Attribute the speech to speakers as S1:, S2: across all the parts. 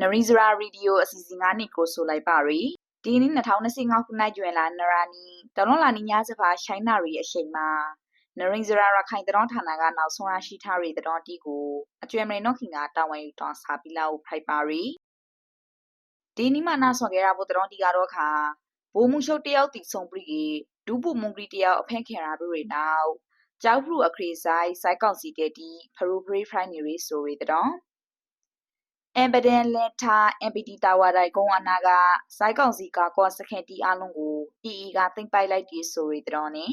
S1: နရင်းစရာရေဒီယိုအစီအစဉ်ကနေကိုဆိုလိုက်ပါရီဒီနေ့2025ခုနှစ်ကျွင်လာနရာနီတလုံးလာနီညာစဖာရှိုင်းနာရီအချိန်မှာနရင်းစရာရခိုင်တရောဌာနကနောက်ဆုံးရရှိထားရီတတော်တီကိုအကျွဲမရနော့ခင်ကတာဝန်ယူတော်စာပီလာကိုဖိုက်ပါရီဒီနေ့မှနာဆော်ခဲ့ရဖို့တတော်တီကတော့ခါဘိုးမှုရှုပ်တယောက်တီဆုံပြီးဒူးပူမုန်ကလေးတယောက်အဖက်ခင်ရာတို့တွေနောက်ကျောက်ဖရူအခရီဆိုင်စိုက်ကောင်စီတဲ့ဒီဖရူဖရီဖရိုင်းနေရီဆိုရီတော့ အမ်ဘဒန်လက်ထာ MPT တာဝါတိုင်ကုန်းအနာကစိုက်ကောင်စီကကောစခန်တီအလုံးကို EE ကသိမ့်ပိုက်လိုက်ဒီဆိုရီတော့နေ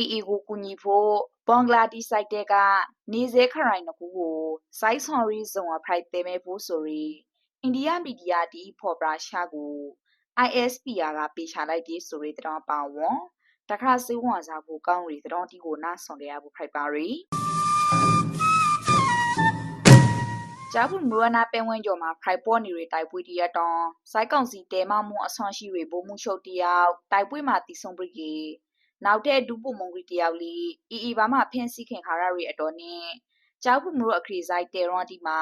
S1: EE ကိုကူညီဖို့ဘင်္ဂလားဒေ့ရှ်စိုက်တဲ့ကနေစေခရိုင်နကူကိုစိုက်ဆွန်ရီဇုံအဖရိုက်တဲမဲဖို့ဆိုရီအိန္ဒိယမီဒီယာဒီဖော်ပရာရှာကို ISPR ကပေးချလိုက်ဒီဆိုရီတော့ပါဝွန်တခါစေးဝန်စားဖို့ကောင်းရီတော့ဒီကိုနားဆောင်ကြရဖို့ဖိုက်ပါရီ ဂျာဘူးမူဝနာပင်ဝင်းကျော်မှာဖိုက်ပေါ်နေရီတိုက်ပွဲတရတောင်းစိုက်ကောင်စီတဲမမှုအဆွမ်းရှိတွေဘုံမှုချုပ်တယောက်တိုက်ပွဲမှာတီဆုံပြီးကေနောက်တဲ့ဒူပုမုံကြီးတယောက်လီအီအီဘာမှဖင်းစီခင်ခါရရီအတော်နဲ့ဂျာဘူးမူအခရီဆိုင်တဲရွန်ဒီမှာ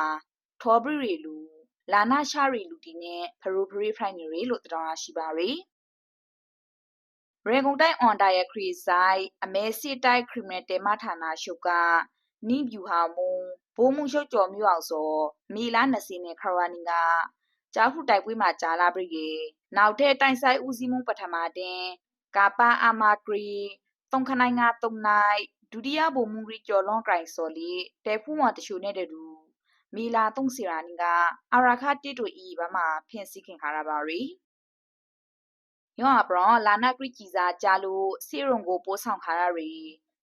S1: ထောဘရီရီလူလာနာရှာရီလူတီနဲ့ဖရူဖရီဖရိုင်နေရီလို့တတော်ရှိပါရီရေကုန်တိုင်းအွန်တာရဲ့ခရီဆိုင်အမဲစစ်တိုက်ခရီမယ်တေမဌာနရှုပ်ကနိဗျူဟာမုံ ဘိုးမှုရှုပ်ကျော်မြို့အောင်စောမီလာ20နဲ့ခရဝနီကကြားဖူတိုက်ပွဲမှာဂျာလာပရိကေနောက်တဲ့တိုင်ဆိုင်ဦးစီးမှုပထမတင်ကာပါအာမာဂရီတုံခနိုင်ငါတုံနိုင်ဒုတိယဘုံမှုရီကျော်လွန်ကရိုင်စော်လီတဲဖူးမတရှုနဲ့တူမီလာတုံစီရာနီကအရာခတိတူဤဘာမှာဖင်စီခင်ခါရပါရီယောအပရောလာနာဂရိကြီးစာကြလို့စီရုံကိုပိုးဆောင်ခါရရီ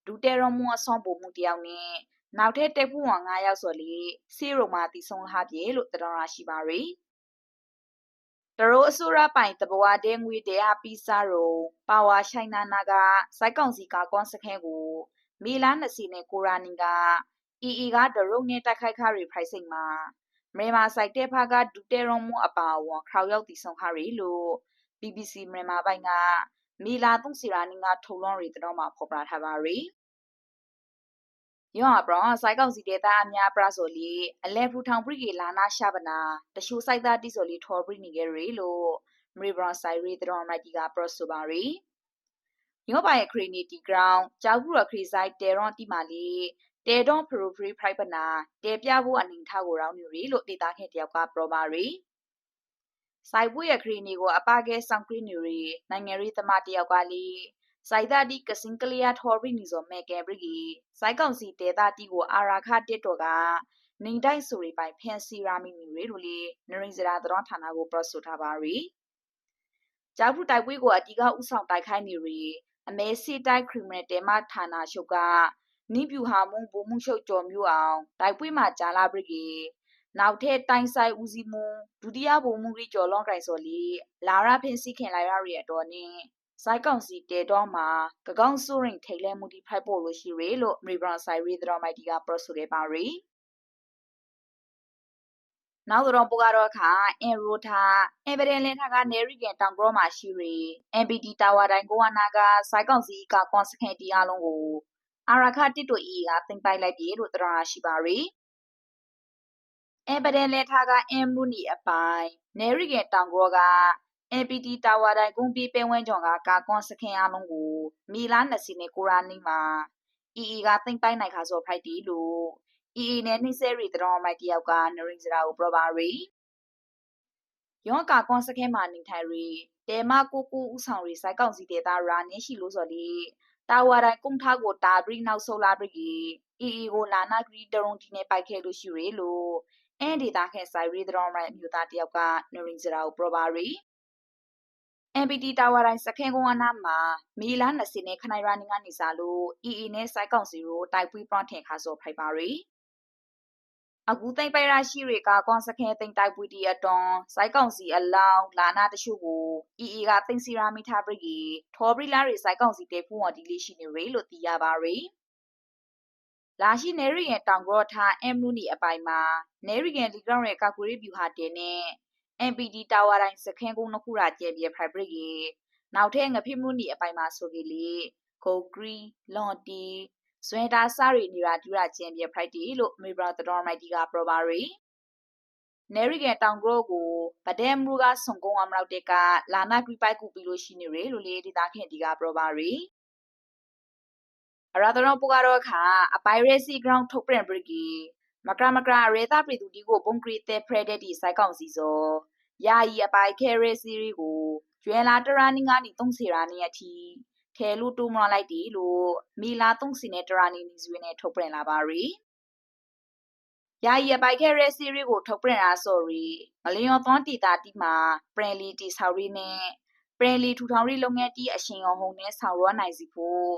S1: ဒူတဲရောမှုအဆောင်ပုံမှုတယောက်နဲ့ နောက်ထပ်တက်ဖို့ဝါ9ယောက်ဆိုလေစီရုံမှာတည်ဆုံလာပြေလို့တတော်ရရှိပါရီတရိုးအစိုးရပိုင်တဘဝတဲငွေတရားပီစာရုံပါဝါရှိုင်းနာနာကစိုက်ကောင်စီကကွန်စခဲကိုမီလာ20နဲ့ကိုရာနီကအီအီကဒရုံနဲ့တိုက်ခိုက်ခါရီဖိုက်စိတ်မှာမေမာဆိုင်တဲ့ဖာကဒူတဲရုံမှုအပါဝါခေါရောက်တည်ဆုံခါရီလို့ BBC မြန်မာပိုင်းကမီလာတုံစီရာနီငါထုံလွန်ရီတော့မှာဖော်ပြထားပါရီ ယောအပရစိုက်ကောက်စီဒေတာအများပရဆိုလီအလဲဖူထောင်ပရိကေလာနာရှာပနာတရှူစိုက်သားတိဆိုလီထော်ပရိနေကြရီလို့မရီဘရဆိုင်ရီတော်မိုက်တီကပရဆိုပါရီယောပါရဲ့ခရီနီတီဂရောင်းကြောက်ဘူးရခရီဆိုင်တေရွန်တီမာလီတေဒွန်ဖရူဖရီဖရိုက်ပနာတေပြဖို့အနင်ထားကိုရောင်းနေရီလို့ဒေတာခင်တယောက်ကပရပါရီစိုက်ပွေရခရီနီကိုအပကဲဆောင်ခရီနီရီနိုင်ငံရီသမားတယောက်ကလီ စိုက်တာဒီကစင်ကလီယာထော်ရီနီဇော်မဲကဲဘရီစိုက်ကောင်စီတေတာတီကိုအာရာခတစ်တော်ကနေတိုင်းဆိုရီပိုင်ဖန်စီရာမီမီရီတို့လေနရင်စရာသတော်ဌာနကိုပရဆိုထားပါရီဂျာဖူတိုက်ပွဲကိုအတီကဥဆောင်တိုက်ခိုင်းနေရီအမဲစီတိုက်ခရီမယ်တဲမဌာနရှုပ်ကနိပြူဟာမုံဘုံမှုရှုပ်ကြော်မျိုးအောင်တိုက်ပွဲမှာဂျာလာဘရီနောက်ထပ်တိုင်ဆိုင်ဦးစီးမှုဒုတိယဗိုလ်မှူးကြီးကျော်လွန်ကင်စော်လီလာရဖင်စီခင်လာရရအတော်နဲ့ စိုက်ကောင်စီတဲတော့မှာကကောင်းစိုးရင်ထိတ်လဲမှုဒီဖိုက်ဖို့လို့ရှိရလို့မရီဘရန်ဆိုင်ရီဒရမိုက်တီကပရဆိုခဲ့ပါရီနောက်တော့ပကတော့ခါအင်ရိုထာအင်ဗဒန်လင်ထာကနေရီကန်တောင်ဂရောမှာရှိရီ MPT တာဝါတိုင်းကိုဝနာကစိုက်ကောင်စီကကွန်စကန်တီအလုံးကိုအာရခတစ်တို့ဤကတင်ပိုက်လိုက်ပြီလို့တရရှိပါရီအပဒန်လက်ထားကအမ်မူနီအပိုင်နေရီကတောင်ဂရောက MPT တာဝါတိုင်းကုန်းပြေးပဲဝန်းကျော်ကကာကွန်စခင်အလုံးကိုမီလာ20နဲ့ကိုရာနီမှာ EE ကသိမ့်ပိုင်နိုင်ခါစောဖိုက်တီလို့ EE နဲ့နှိစဲရီတတော်မိုက်တယောက်ကနရင်းစရာကိုပရပါရီယောကာကွန်စခင်မှာနေထိုင်ရီတဲမကိုကိုဥဆောင်ရီစိုက်ကောက်စီဒေတာရာနေရှိလို့ဆိုလေတာဝါတိုင်းကုန်းထားကိုတာဘရီနောက်ဆိုလာဘရီ EE ကိုလာနာဂရီတရုံဒီနဲ့ပိုက်ခဲလို့ရှိရလို့အဲ့ဒီတာခဲဆိုင်ရီဒရောမိုင်မြို့သားတယောက်ကနရင်းစရာကိုပရပါရီ MPT တာဝါတိုင်းစခင်းကုန်းအနားမှာမီလာ20နဲ့ခနိုင်ရာနီကနေစားလို့ EE နဲ့စိုက်ကောင်စီကိုတိုက်ပွဲပရန်ထင်ခါစောဖိုက်ပါရီအခုသိမ့်ပိုင်ရရှိတွေကကွန်စခဲသိမ့်တိုက်ပွီတီအတွန်စိုက်ကောင်စီအလောင်းလာနာတရှုကို EE ကသိမ့်စီရာမီထားပရီထောဘရီလာရီစိုက်ကောင်စီတေဖူဝဒီလေးရှိနေရေလို့သိရပါရီလာရှိနေရီရဲ့တောင်ဂရော့ထားအမ်နူနီအပိုင်မှာနေရီကန်လီဂရောင်းရဲ့ကာကူရီဗျူဟာတင်နဲ့ MPD တာဝါတိုင်းစခန်းကုန်းနှစ်ခုရာကျဲပြဖိုင်ဘရစ်ရေနောက်ထပ်ငဖိမှုနီအပိုင်မှာဆိုကြလေကိုဂရီလွန်တီဇွဲတာစာရီနီရာဒူရာကျင်းပြဖိုက်တီလို့မေဘရာတတော်မိုက်တီကပရပါရီနေရီကတောင်ကရောကိုဗဒဲမူကဆုံကုန်းအမလောက်တဲ့ကလာနာဂရိပိုက်ကူပြီးလို့ရှိနေရလို့လေဒေတာခင်ဒီကပရောပါရီအရာတော်ပူကတော့ခါအပိုင်ရဲစီဂရောင်းထုတ်ပြန်ပရိကီမကရမကရရေတာပြည်သူဒီကိုဘုံကရီတဲ့ဖရက်တဲ့ဒီစိုက်ကောင်စီစော ယာယီအပိုင်ခဲရဲစီရီကိုကျွဲလာတရာနီငါနီသုံးစီရာနီအထိထဲလူတူမလိုက်တီလို့မီလာသုံးစီနဲ့တရာနီနီဇွေနဲ့ထုတ်ပြန်လာပါရီယာယီပိုက်ခဲရဲစီရီကိုထုတ်ပြန်တာ sorry မလျော်သွန်းတီတာတီမှာပရင်လီတီဆော်ရီနဲ့ပရင်လီထူထောင်ရီလုပ်ငန်းတီအရှင်အောင်ဟုံနဲ့ဆောင်ရွက်နိုင်စီဖို့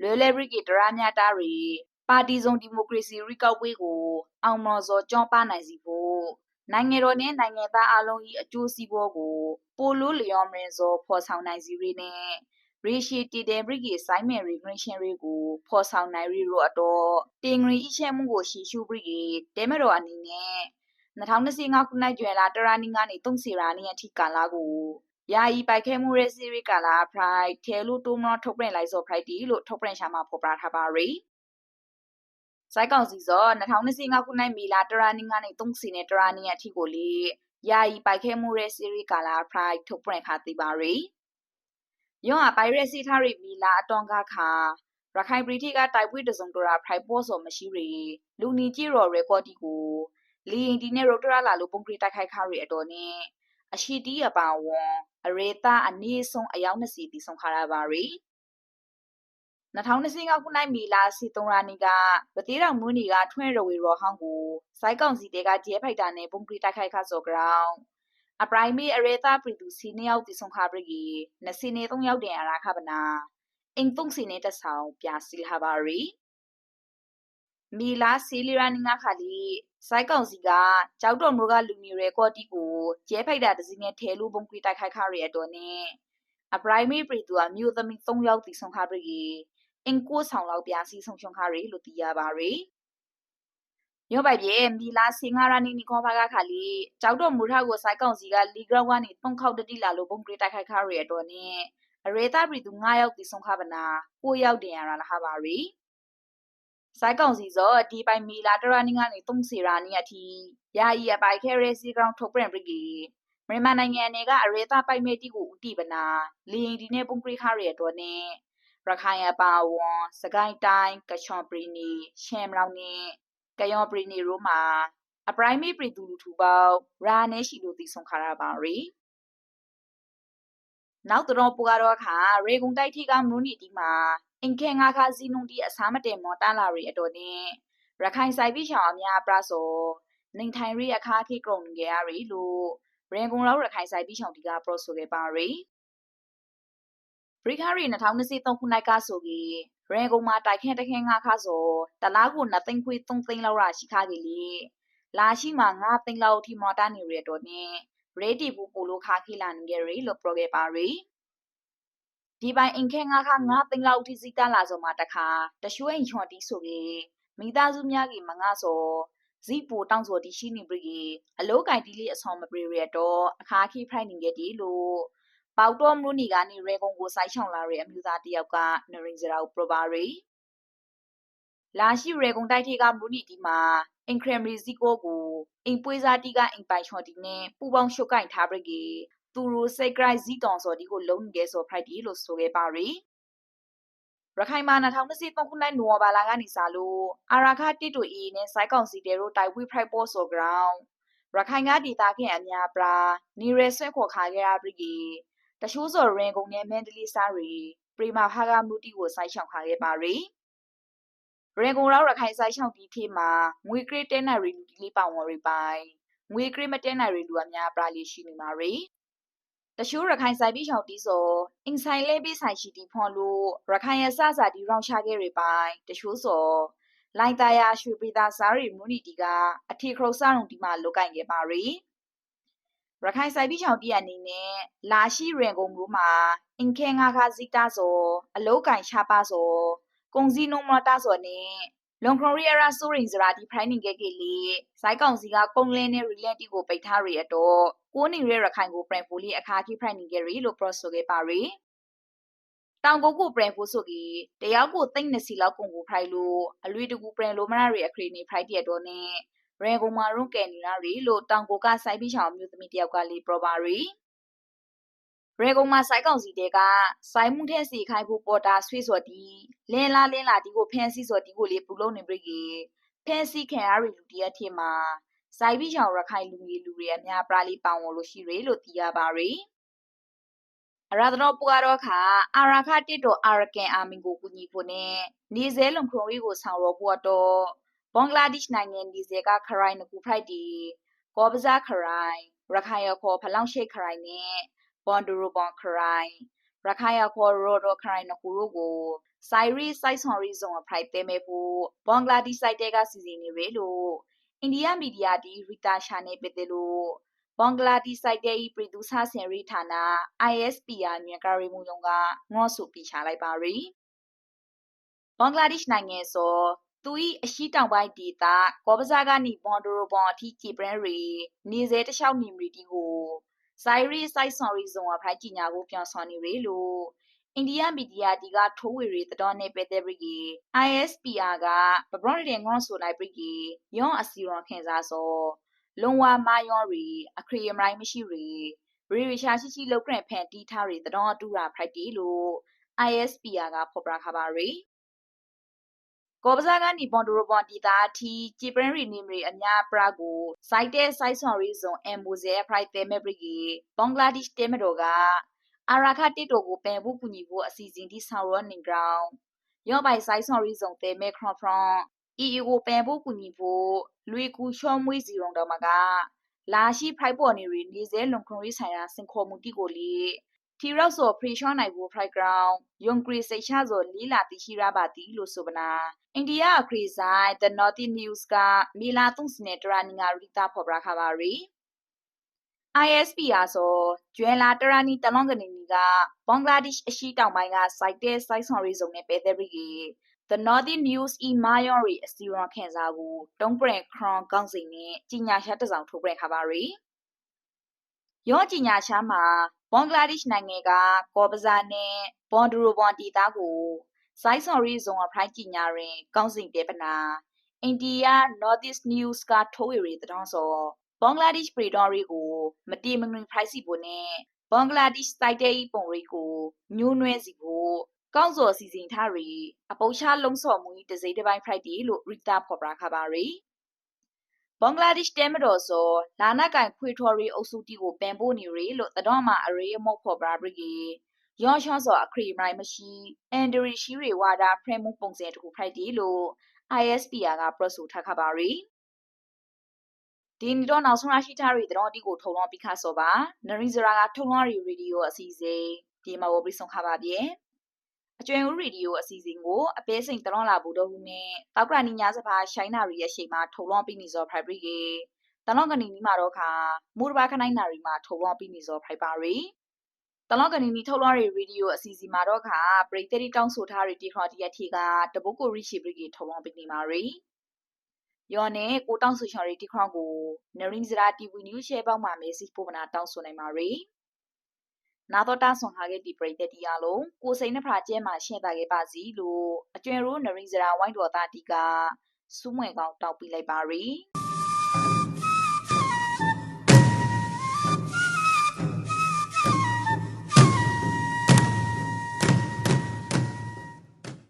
S1: လွယ်လဲဘရစ်ကီဒရာမြတာရီပါတီစုံဒီမိုကရေစီရီကောက်ပွဲကိုအောင်မော်စောကြောပနိုင်စီဖို့ နိုင်ငံတော်နဲ့နိုင်ငံသားအလုံး၏အကျိုးစီးပွားကိုပိုလိုလျော်မရင်စောဖော်ဆောင်နိုင်စီရီနဲ့ရေရှီတီတဲ့ဘရစ်ကီဆိုင်မယ်ရီဂရရှင်ရီကိုဖော်ဆောင်နိုင်ရီတို့အတော့တင်ဂရီအချက်မှုကိုရှီရှုဘရစ်ကီတဲမတော်အနေနဲ့2025ခုနှစ်ကျွဲလာတရာနီကနေ3စီရာနီအထိကာလာကိုယာယီပိုက်ခဲမှုရဲ့စီရီကာလာဖရိုက်ထဲလို့တိုးမလို့ထုတ်ပြန်လိုက်စောဖရိုက်တီလို့ထုတ်ပြန်ရှာမှာဖော်ပြထားပါရီ စိုက်ကောင်စီစော2025ခုနှစ်မီလာတရာနီကနေ3စီနဲ့တရာနီအထိကိုလေယာယီပိုက်ခဲမှုရဲ့စီရီကာလာဖရိုက်ထုတ်ပြန်ခါသိပါရီယောအပိုင်ရက်စီထားရီမီလာအတွန်ကခါရခိုင်ပရီတီကတိုက်ပွဲတစုံတရာဖရိုက်ပေါ်စောမရှိရီလူနီကြီးရော်ရေကော်တီကိုလီရင်ဒီနဲ့ရိုတရာလာလိုပုံကရီတိုက်ခိုက်ခါရီအတော်နဲ့အရှိတီးအပါဝွန်အရေသားအနည်းဆုံးအယောက်20တီဆုံးခါရပါရီ 2025ခုနှစ်မီလာစီ3ရာနီကဗတိတော်မူနီကထွန်းရဝေရောဟောင်းကိုစိုက်ကောင်စီတဲကဂျဲဖိုက်တာနဲ့ပုံကရီတိုက်ခိုက်ခါစော်ကြောင်းအပရိုင်မီအရေသားပရီသူစီနှစ်ယောက်တီဆုံးခါပရီနစီနေ3ယောက်တင်အရာခပနာအင်တုံစီနေတဆောင်ပြစီလာပါရီမီလာစီလီရာနီငါခါလီစိုက်ကောင်စီကကြောက်တော်မျိုးကလူမျိုးရဲကော့တီကိုကျဲဖိုက်တာတစည်းနဲ့ထဲလူပုံကွေတိုက်ခိုက်ခါရရတော့နဲ့အပရိုင်မီပရီသူအမျိုးသမီး၃ယောက်တီဆုံးခါပရီ အင်ကိုဆောင်လောက်ပြစီဆုံးရှုံခါရလို့သိရပါရီရောပိုက်ပြေမီလာစင်ငါရာနီနီခေါဖာကခါလီကြောက်တော်မူထောက်ကိုစိုက်ကောင်စီကလီဂရောင်းကနေတုံခောက်တတိလာလို့ပုံကွေတိုက်ခိုက်ခါရရတော့နဲ့အရေတာပရီသူ9ယောက်တီဆုံးခါပနာ9ယောက်တင်ရတာလားဟာပါရီစိုက်ကောင်စီစောဒီပိုင်မီလာတရနီကနေ3စီရာနီအထိယာယီအပိုင်ခဲရဲစီကောင်ထုတ်ပြန်ပရီမြန်မာနိုင်ငံအနေကအရေတာပိုင်မေတီကိုဥတီပနာလီရင်ဒီနဲ့ပုံပရိခရရဲ့တော့နဲ့ ရခိုင်အပါဝွန်စကိုင်းတိုင်းကချွန်ပရီနီရှမ်လောင်နဲ့ကယောပရီနီရိုမှာအပရိုင်မေပရီတူလူထူပေါရာနဲ့ရှိလို့တည်ဆုံခါရပါရီနောက်တော့ပူကတော့ခါရေကုံတိုက်ထိကမနူနီတီမှာအင်ခဲငါခါစီနုံတီအစားမတင်မော်တာလာရီအတော်နဲ့ရခိုင်ဆိုင်ပိချောင်အများပရဆိုနေထိုင်ရီအခါခိကရုံငယ်ရရီလို့ရင်ကုန်လောက်ရခိုင်ဆိုင်ပိချောင်တီကပရောဆိုခဲ့ပါရီဘ ရိခရီ2023ခုနှစ်ကဆိုကြီးရင်ကုန်မှာတိုက်ခင်းတခင်းငါခါဆိုတလားကို2သိန်းခွေ3သိန်းလောက်ရရှိခါကြီးလေလာရှိမှာ9သိန်းလောက်ထိမော်တာနေရတော့နဲ့ရေတီဘူးပိုလိုခါခိလာနေကြရီလို့ပြောခဲ့ပါရီဒီပိုင်အင်ခဲငါခါငါသိန်းလောက်ထိစီတလာစောမှာတခါတရွှဲချွန်တီဆိုကေမိသားစုများကြီးမငါစောဇီပူတောင်းစောတီရှိနေပြီအလောကင်တီလေးအဆောင်မပြေရတော့အခါခိဖိုင်နေကြတီလို့ ပေါတော့မလို့နေကနေရေကုံကိုစိုက်ချောင်းလာတဲ့အမျိုးသားတယောက်ကနရင်စရာကိုပရပါရီလာရှိရေကုံတိုက်ထေကမလို့နေဒီမှာအင်ခရမရီဇီကိုကိုအင်ပွေးစားတီကအင်ပိုင်ချော်တီနဲ့ပူပေါင်းရှုတ်ကင်ထားပြီသူရိုစိတ်ဂရိုက်ဇီတောင်စော်ဒီကိုလုံးငယ်စော်ဖရိုက်ဒီလို့ဆိုခဲ့ပါရီရခိုင်မှာ2023ခုနှစ်နိုဝင်ဘာလကနေစလို့အာရာခတစ်တူအီနဲ့စိုက်ကောင်စီတဲတို့တိုက်ဝိဖရိုက်ပေါ်ဆိုဂရောင်းရခိုင်ကဒေတာခင်အများပရာနီရဲဆွဲခေါ်ခါခဲ့ရပြီ တချိုးစော်ရင်ကုန်နဲ့မန်ဒလီစာရီပရီမာဖာဂမူတီကိုစိုက်ချောင်ခါခဲ့ပါရီရင်ကုန်လောက်ရခိုင်စိုက်ချောင်တီဖေးမှာငွေကရစ်တဲနာရီလူတီလေးပါဝင်ရီပိုင်ငွေကရစ်မတဲနာရီလူအများပရာလေးရှိနေမှာရီတရှိုးရခိုင်ဆိုင်ပြီးချောင်းတီးစောအင်ဆိုင်လဲပြီးဆိုင်ရှိတီဖွန်လို့ရခိုင်ရစစာဒီရောင်ချခဲ့ရပိုင်တရှိုးစောလိုင်တာယာရွှေပိသာစားရီမူနီတီကအထီခရုစရုံဒီမှာလုတ်ကင်ခဲ့ပါရီ ရခိုင်ဆိုင်ပြီးချောင်းတီအနေနဲ့လာရှိရင်ကုန်မျိုးမှာအင်ခဲငါခါစီတာစောအလောကင်ချပါစောကုံစီနုံမတာစောနဲ့လွန်ခရီယာဆိုရင်စရာဒီဖရိုင်းနေခဲ့ကလေးစိုက်ကောင်စီကကုံလင်းနဲ့ reality ကိုပိတ်ထားရရတော့ကိုနေရရခိုင်ကိုပရန်ဖိုလီအခါခိဖရိုင်းနေခဲ့ရီလို့ cross ဆိုခဲ့ပါရီတောင်ကိုကိုပရန်ဖိုဆိုကြီးတယောက်ကိုသိမ့်နေစီလောက်ကုန်ကိုဖရိုက်လို့အလွေတကူပရန်လိုမရရအခရီနေဖရိုက်တဲ့တော့နဲ့ ရေကုံမာရုံကဲနီရာရီလို့တောင်ကိုကစိုက်ပြီးချောင်မျိုးသမီးတယောက်ကလေးပြောပါရီရေကုံမှာစိုက်ကောင်စီတဲကစိုက်မှုထဲစီခိုင်ဖို့ပေါ်တာဆွေးစော်တီလင်းလာလင်းလာဒီကိုဖန်စီစော်တီကိုလေးပူလုံးနေပြီကြီးဖန်စီခံရရီလူတရက်ထင်မှာစိုက်ပြီးချောင်ရခိုင်လူကြီးလူတွေအများပရာလေးပောင်လို့ရှိရလို့သိရပါရီအရာဒနောပူကတော့ခါအာရာခတစ်တော်အာရကန်အာမင်ကိုကူညီဖို့နဲ့နေစဲလုံခရုံရီကိုဆောင်ရောဖို့တော့ ဘင်္ဂလားဒေ့ရှ်နိုင်ငံဒီဇေကခရိုင်နကူဖိုက်တီကောပဇာခရိုင်ရခိုင်ရခေါ်ဖလောင်ရှိတ်ခရိုင်နဲ့ဘွန်ဒူရိုဘွန်ခရိုင်ရခိုင်ရခေါ်ရိုဒိုခရိုင်နကူရိုကိုစိုင်ရီစိုက်ဆွန်ရီဇုံအဖိုက်တဲမဲ့ဖို့ဘင်္ဂလားဒေ့ရှ်စိုက်တဲကစီစဉ်နေရလို့အိန္ဒိယမီဒီယာဒီရီတာရှာနေပတဲ့လို့ဘင်္ဂလားဒေ့ရှ်စိုက်တဲဤပြည်သူဆဆင်ရီဌာန ISPR မြန်ကာရီမူယုံကငေါ့ဆူပြချလိုက်ပါရီဘင်္ဂလားဒေ့ရှ်နိုင်ငံဆို သူ၏အရှိတောင်ပိုင်းဒေသကောပဇာကနေဘွန်ဒိုရိုဘွန်အထိကြည်ပရန်ရီနေစေတလျှောက်နေမီတီကိုစိုင်ရီစိုက်ဆွန်ရီဇုံအဖိုက်ကြီးညာကိုပြောင်းဆွန်နေရလို့အိန္ဒိယမီဒီယာဒီကထိုးဝေရီတတော်နေပဲတဲ့ဘရီ ISPR ကပဘရွန်တဲ့ငွန်ဆိုလိုက်ဘရီယောအစီရွန်ခင်စားစောလုံဝမာယောရီအခရီယမိုင်းမရှိရီရီရီရှာရှိရှိလောက်ဂရန်ဖန်တီးထားရီတတော်တူရာဖိုက်တီလို့ ISPR ကဖော်ပြခပါရီ ကောပဇာကနေဘွန်ဒိုရိုဘွန်တီတာအထိဂျီပရန်ရီနီမရီအများပရာကိုစိုက်တဲ့စိုက်ဆွန်ရီဇွန်အမ်ဘိုဇဲဖရိုက်တဲမဲဘရီဂီဘင်္ဂလားဒေ့ရှ်တဲမတော်ကအာရာခတစ်တိုကိုပယ်ဖို့ကူညီဖို့အစီအစဉ်ဒီဆောင်ရောနေကြောင်းရောပိုင်စိုက်ဆွန်ရီဇွန်တဲမဲခရွန်ဖရွန်အီအီကိုပယ်ဖို့ကူညီဖို့လွေကူချောမွေးစီရုံတော်မှာကလာရှိဖိုက်ပေါ်နေရီနေစဲလုံခွန်ရီဆိုင်ရာစင်ခေါ်မှုတိကိုလီ တီရောက်စောဖရီရှောင်းနိုင်ဖို့ flight ground ယုံဂရီစိတ်ချစောလီလာတိရှိရပါတီလို့ဆိုပနာအိန္ဒိယအခရီးဆိုင် The Northern News ကမီလာတုံစနေတရာနီငါရီတာဖော်ပြခပါရီ ISP အားဆိုကျွဲလာတရာနီတလွန်ကနေနီကဘင်္ဂလားဒေ့ရှ်အရှိတောင်ပိုင်းက site တဲ့ site ဆောင်ရီစုံနဲ့ပဲတဲ့ရီ The Northern News e Mayori အစီရန်ခန့်စားကိုတုံးပရင်ခရွန်ကောင်းစိန်နဲ့ကြီးညာရှာတစောင်ထုတ်ပြန်ခပါရီ ရောကြီးညာရှာမှာဘင်္ဂလားဒေ့ရှ်နိုင်ငံကကောပဇာနဲ့ဘွန်ဒူရိုဘွန်တီတာကိုစိုင်းစော်ရီဇုံအဖိုင်းကြီးညာရင်ကောင်းစဉ်တေပနာအိန္ဒိယ Northeast News ကထိုးရီတတော်စောဘင်္ဂလားဒေ့ရှ်ပြည်တော်ရီကိုမတိမငင်ဖိုက်စီဖို့နဲ့ဘင်္ဂလားဒေ့ရှ်စိုက်တဲ့ပုံရီကိုညိုးနွဲစီဖို့ကောင်းစော်စီစဉ်ထားရီအပုတ်ချလုံးစော်မှုတစိတပိုင်းဖိုက်တီလို့ရီတာဖော်ပြခပါရီ ဘင်္ဂလားဒေ့ရှ်တဲမတော်ဆိုလာနာကန်ခွေထော်ရီအုပ်စုတီကိုပန်ဖို့နေရီလို့တတော်မှာအရေးမော့ဖော်ပြပရီယောရှောစောအခရီမိုင်မရှိအန်ဒရီရှိရီဝါဒဖရမ်မှုပုံစံတခုဖိုက်တီလို့ ISPR ကပရဆိုထားခပါရီဒီနီတော့နောက်ဆုံးရရှိထားရီတော့ဒီကိုထုံလောပြီးခါစောပါနရီဇရာကထုံလောရီရေဒီယိုအစီအစဉ်ဒီမှာဝပြီးဆုံးခပါပြေ အကျွမ်းဦးရေဒီယိုအစီအစဉ်ကိုအပေးစိန်တလွန်လာဘူးတော့ဘူးနဲ့တောက်ကရနီညာစပါရှိုင်းနာရီရဲ့ရှိမှာထုံလောပြီးနေစောဖိုက်ပရီကေတလောကနေနီမှာတော့ခါမူရဘာခနိုင်နာရီမှာထုံလောပြီးနေစောဖိုက်ပါရီတလောကနေနီထုတ်လွှားရီရေဒီယိုအစီအစဉ်မှာတော့ခါပရိသတ်တောင်းဆိုထားရီတီခရတီယတီကတပုတ်ကိုရီရှိပရီကေထုံလောပြီးနေမှာရီယောနဲ့ကိုတောင်းဆိုချော်ရီတီခရကိုနရင်းစရာတီဗီနျူးရှဲပေါက်မှာမေစီပိုမနာတောင်းဆိုနိုင်ပါရီ နာတော့တာဆွန်ထားခဲ့ဒီပရိသတ်တရားလုံးကိုစိန်နှဖရာကျဲမှာရှင်းတာခဲ့ပါစီလို့အကျွင်ရိုးနရင်းစရာဝိုင်းတော်သားတီကစူးမွေကောင်တောက်ပြလိုက်ပါရီ